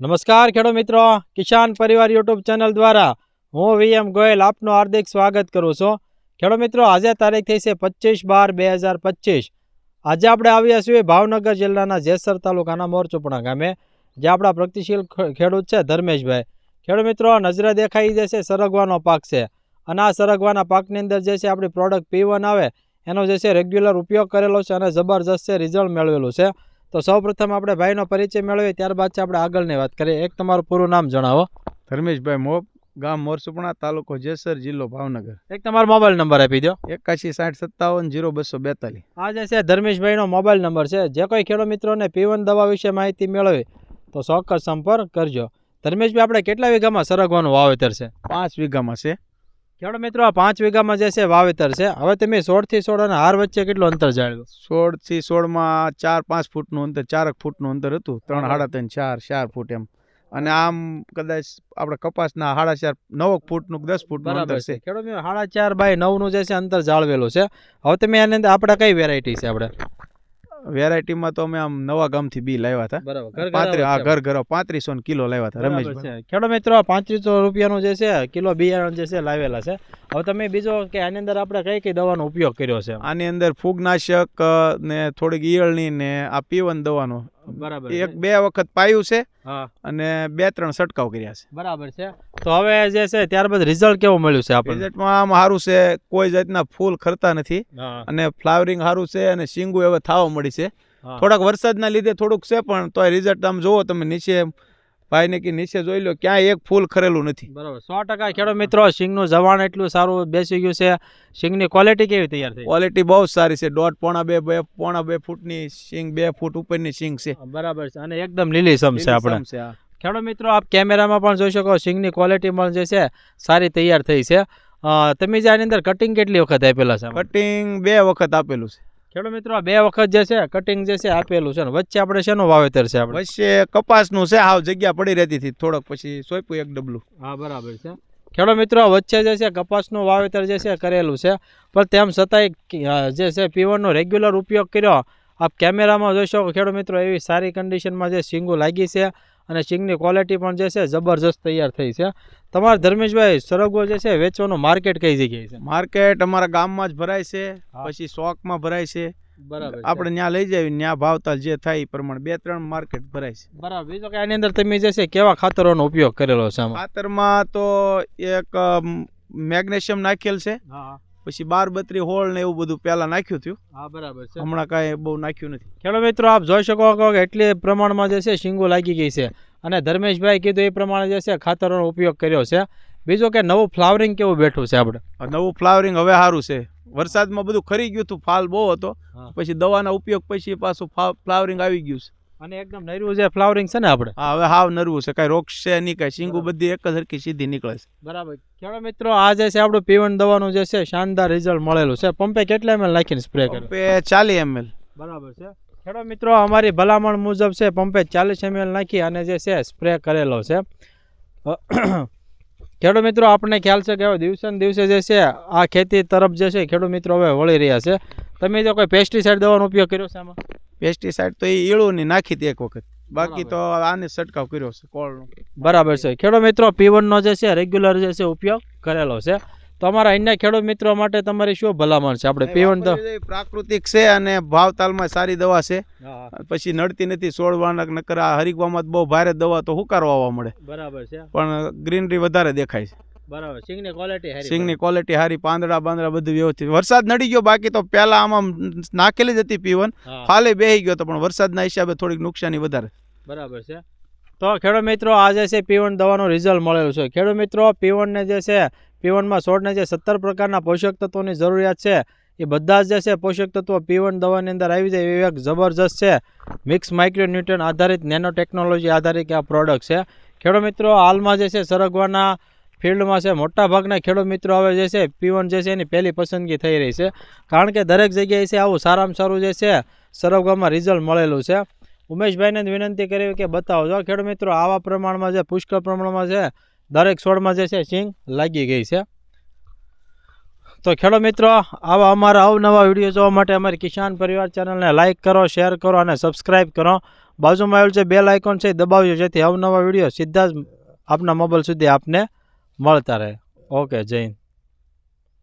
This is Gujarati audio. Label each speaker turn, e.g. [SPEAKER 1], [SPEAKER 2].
[SPEAKER 1] નમસ્કાર ખેડો મિત્રો. કિસાન પરિવાર યુટ્યુબ ચેનલ દ્વારા હું વીએમ ગોયલ આપનું હાર્દિક સ્વાગત કરું છું. ખેડો મિત્રો, આજે તારીખ થઈ છે પચીસ બાર બે હજાર પચીસ. આજે આપણે આવ્યા છીએ ભાવનગર જિલ્લાના જેસર તાલુકાના મોરચોપણા ગામે જે આપણા પ્રગતિશીલ ખેડૂત છે ધર્મેશભાઈ. ખેડૂત મિત્રો, નજરે દેખાઈ જે છે સરગવાનો પાક છે. અને આ સરગવાના પાકની અંદર જે છે આપણી પ્રોડક્ટ પી આવે, એનો જે છે રેગ્યુલર ઉપયોગ કરેલો છે અને જબરજસ્ત છે રિઝલ્ટ મેળવેલું છે. તો સૌપ્રથમ આપણે ભાઈનો પરિચય મેળવીએ ત્યારબાદ છે આપણે આગળની વાત કરીએ. એક તમારું પૂરું નામ જણાવો.
[SPEAKER 2] ધર્મેશભાઈ મોપ ગામ મોરસુપણા તાલુકો જેસર જિલ્લો ભાવનગર.
[SPEAKER 1] એક તમારો મોબાઈલ નંબર આપી દો.
[SPEAKER 2] એકાશી સાઠ સત્તાવન જીરો બસો બેતાલીસ.
[SPEAKER 1] આ જે છે ધર્મેશભાઈનો મોબાઈલ નંબર છે. જે કોઈ ખેડૂત મિત્રોને પીવન દવા વિશે માહિતી મેળવી તો ચોક્કસ સંપર્ક કરજો. ધર્મેશભાઈ આપણે કેટલા વીઘામાં સરગવાનું વાવેતર છે?
[SPEAKER 2] પાંચ વીઘામાં છે.
[SPEAKER 1] ખેડૂત મિત્રો આ પાંચ વીઘામાં જે છે વાવેતર છે? હવે તમે સોળથી સોળ અને હાર વચ્ચે કેટલું અંતર જાળવ્યું
[SPEAKER 2] સોળથી સોળમાં ચાર પાંચ ફૂટનું અંતર ચારક ફૂટનું અંતર હતું. ત્રણ. સાડા ત્રણ ચાર ચાર ફૂટ એમ. અને આમ કદાચ આપણે કપાસના સાડા ચાર નવ ફૂટનું દસ ફૂટનું
[SPEAKER 1] નું
[SPEAKER 2] અંતર
[SPEAKER 1] છે.
[SPEAKER 2] છે.
[SPEAKER 1] ખેડૂત સાડા ચાર બાય નવનું જે છે અંતર જાળવેલું છે. હવે તમે એની અંદર આપણે કઈ વેરાયટી છે આપણે?
[SPEAKER 2] વેરાયટીમાં તો અમે આમ નવા ગામથી બી લાવ્યા હતા.
[SPEAKER 1] બરાબર
[SPEAKER 2] પાંત્રી હા ઘર ઘર પાંત્રીસો કિલો લાવ્યા હતા
[SPEAKER 1] રમેશ ખેડો મિત્રો પાંત્રીસો રૂપિયાનું જે છે કિલો બિયારણ જે છે લાવેલા છે. હવે તમે બીજો કે આની અંદર આપણે કઈ કઈ દવાનો ઉપયોગ કર્યો છે?
[SPEAKER 2] આની અંદર ફૂગનાશક ને થોડીક ઈયળની ને આ પીવન દવાનો
[SPEAKER 1] બરાબર
[SPEAKER 2] એક બે વખત પાયું છે અને બે ત્રણ છંટકાવ કર્યા છે.
[SPEAKER 1] બરાબર છે. તો હવે જે છે ત્યારબાદ રિઝલ્ટ કેવું મળ્યું છે આપણે
[SPEAKER 2] રિઝલ્ટમાં આમ સારું છે કોઈ જાતના ફૂલ ખરતા નથી અને ફ્લાવરિંગ સારું છે અને શીંગું હવે થાવા મળી છે. થોડાક વરસાદના લીધે થોડુંક છે પણ તો રિઝલ્ટ આમ જોવો તમે નીચે ભાઈને કે નીચે જોઈ લો ક્યાંય એક ફૂલ ખરેલું નથી.
[SPEAKER 1] બરાબર. સો ટકા ખેડૂત મિત્રો સિંગનું જવાણ એટલું સારું બેસી ગયું છે. સિંગની ક્વોલિટી કેવી તૈયાર થઈ?
[SPEAKER 2] ક્વોલિટી બહુ સારી છે. દોઢ પોણા બે બે પોણા બે ફૂટની સિંગ બે ફૂટ ઉપરની સિંગ છે.
[SPEAKER 1] બરાબર છે. અને એકદમ લીલીસમ છે આપણે. ખેડૂત મિત્રો આપ કેમેરામાં પણ જોઈ શકો સિંગની ક્વોલિટી પણ જે છે સારી તૈયાર થઈ છે. તમે જે આની અંદર કટિંગ કેટલી વખત આપેલા છે?
[SPEAKER 2] કટિંગ બે વખત આપેલું છે.
[SPEAKER 1] ખેડૂત મિત્રો બે વખત જે છે કટિંગ જે છે આપેલું છે ને વચ્ચે આપણે શેનું વાવેતર છે આપણે?
[SPEAKER 2] વચ્ચે કપાસનું છે આવ જગ્યા પડી રહેતી હતી થોડોક પછી સોંપ્યું એક ડબલું.
[SPEAKER 1] હા બરાબર છે. ખેડૂત મિત્રો વચ્ચે જે છે કપાસનું વાવેતર જે છે કરેલું છે. પણ તેમ છતાંય જે છે પીવનનો રેગ્યુલર ઉપયોગ કર્યો. આપ કેમેરામાં જોઈ શકો ખેડૂત મિત્રો એવી સારી કન્ડિશનમાં જે સિંગો લાગી છે. અને સિંગની ક્વોલિટી પણ જે છે જબરજસ્ત તૈયાર થઈ છે. તમારા ધર્મેશભાઈ સરગવો જે છે વેચવાનું માર્કેટ કઈ જગ્યાએ છે?
[SPEAKER 2] માર્કેટ અમારા ગામમાં જ ભરાય છે પછી શોખમાં ભરાય છે.
[SPEAKER 1] બરાબર
[SPEAKER 2] આપણે ત્યાં લઈ જઈએ ત્યાં ભાવતાલ જે થાય એ પ્રમાણે બે ત્રણ માર્કેટ ભરાય છે.
[SPEAKER 1] બરાબર. બીજો કે આની અંદર તમે જે છે કેવા ખાતરોનો ઉપયોગ કરેલો છે
[SPEAKER 2] ખાતરમાં તો એક મેગ્નેશિયમ નાખેલ છે. પછી બાર બત્રી હોળ ને એવું બધું પહેલા નાખ્યું થયું.
[SPEAKER 1] હા બરાબર છે.
[SPEAKER 2] હમણાં કાંઈ બહુ નાખ્યું નથી.
[SPEAKER 1] ખેડૂત મિત્રો આપ જોઈ શકો છો કે એટલી પ્રમાણમાં જે છે શીંગો લાગી ગઈ છે. અને ધર્મેશભાઈ કીધું એ પ્રમાણે જે છે ખાતરોનો ઉપયોગ કર્યો છે. બીજો કે નવું ફ્લાવરિંગ કેવું બેઠું છે આપણે?
[SPEAKER 2] નવું ફ્લાવરિંગ હવે સારું છે. વરસાદમાં બધું ખરી ગયું હતું ફાલ બહુ હતો. પછી દવાના ઉપયોગ પછી પાછું ફ્લાવરિંગ આવી ગયું છે.
[SPEAKER 1] અને એકદમ નરવું જે ફ્લાવરિંગ છે ને આપણે?
[SPEAKER 2] હા હવે હાવ નરવું છે કાંઈ રોગ છે નહીં કાંઈ શીંગું બધી એક જ સરખી સીધી નીકળે છે.
[SPEAKER 1] બરાબર. ખેડૂત મિત્રો આ જે છે આપણું પીવન દવાનું જે છે શાનદાર રિઝલ્ટ મળેલું છે. પંપે કેટલા એમએલ નાખીને સ્પ્રે કરે
[SPEAKER 2] પંપે ચાલી એમએલ
[SPEAKER 1] બરાબર છે. ખેડૂત મિત્રો અમારી ભલામણ મુજબ છે પંપે ચાલીસ એમએલ નાખી અને જે છે સ્પ્રે કરેલો છે. ખેડૂત મિત્રો આપણને ખ્યાલ છે કે હવે દિવસે ને દિવસે જે છે આ ખેતી તરફ જે છે ખેડૂત મિત્રો હવે વળી રહ્યા છે. તમે જો કોઈ પેસ્ટિસાઇડ દવાનો ઉપયોગ કર્યો છે આમાં?
[SPEAKER 2] પેસ્ટિસાઇડ તો એ ઈળું ની નાખી હતી એક વખત. બાકી તો આને છંટકાવ કર્યો છે કોળનો.
[SPEAKER 1] બરાબર છે. ખેડૂત મિત્રો પીવનનો જે છે રેગ્યુલર જે છે ઉપયોગ કરેલો છે. તો અમારા અન્ય ખેડૂત મિત્રો માટે તમારી શું ભલામણ છે? આપણે પીવન તો
[SPEAKER 2] પ્રાકૃતિક છે અને ભાવતાલમાં સારી દવા છે. પછી નડતી નથી સોળવાના નકર આ હરિગવામાં બહુ ભારે દવા તો હુકારો આવવા મળે.
[SPEAKER 1] બરાબર છે.
[SPEAKER 2] પણ ગ્રીનરી વધારે દેખાય છે.
[SPEAKER 1] બરાબર. સિંગની ક્વોલિટી
[SPEAKER 2] સિંગની ક્વોલિટી સારી પાંદડા બાંદડા બધું વ્યવસ્થિત. વરસાદ નડી ગયો બાકી તો પહેલા આમાં નાખેલી જ હતી પીવન ફાલે બેહી ગયો તો પણ વરસાદના હિસાબે થોડીક નુકસાની વધારે.
[SPEAKER 1] બરાબર છે. તો ખેડૂત મિત્રો આજે છે પીવન દવાનું રિઝલ્ટ મળેલું છે. ખેડૂત મિત્રો પીવનને જે છે પીવનમાં છોડને જે સત્તર પ્રકારના પોષક તત્વોની જરૂરિયાત છે એ બધા જ જે છે પોષક તત્વો પીવન દવાની અંદર આવી જાય એવી એક જબરજસ્ત છે. મિક્સ માઇક્રોન્યુટ્રન આધારિત નેનો ટેકનોલોજી આધારિત આ પ્રોડક્ટ છે. ખેડૂત મિત્રો હાલમાં જે છે સરગવાના ફિલ્ડમાં છે. મોટા ભાગના ખેડૂત મિત્રો હવે જે છે પીવન જે છે, એની પહેલી પસંદગી થઈ રહી છે. કારણ કે દરેક જગ્યાએ છે, આવું સારામાં સારું જે છે સરવગામમાં રિઝલ્ટ મળેલું છે. ઉમેશભાઈને જ વિનંતી કરી કે બતાવો. જો ખેડૂત મિત્રો આવા પ્રમાણમાં છે, પુષ્કળ પ્રમાણમાં છે, દરેક છોડમાં જે છે, સિંગ લાગી ગઈ છે. તો ખેડૂત મિત્રો, આવા અમારા અવનવા વીડિયો જોવા માટે અમારી કિસાન પરિવાર ચેનલને લાઇક કરો, શેર કરો અને સબસ્ક્રાઈબ કરો. બાજુમાં આવેલું છે બેલ આઇકોન છે દબાવજો, જેથી અવનવા વીડિયો સીધા જ આપના મોબાઈલ સુધી આપને મળતા રહે. ઓકે જય હિન્દ.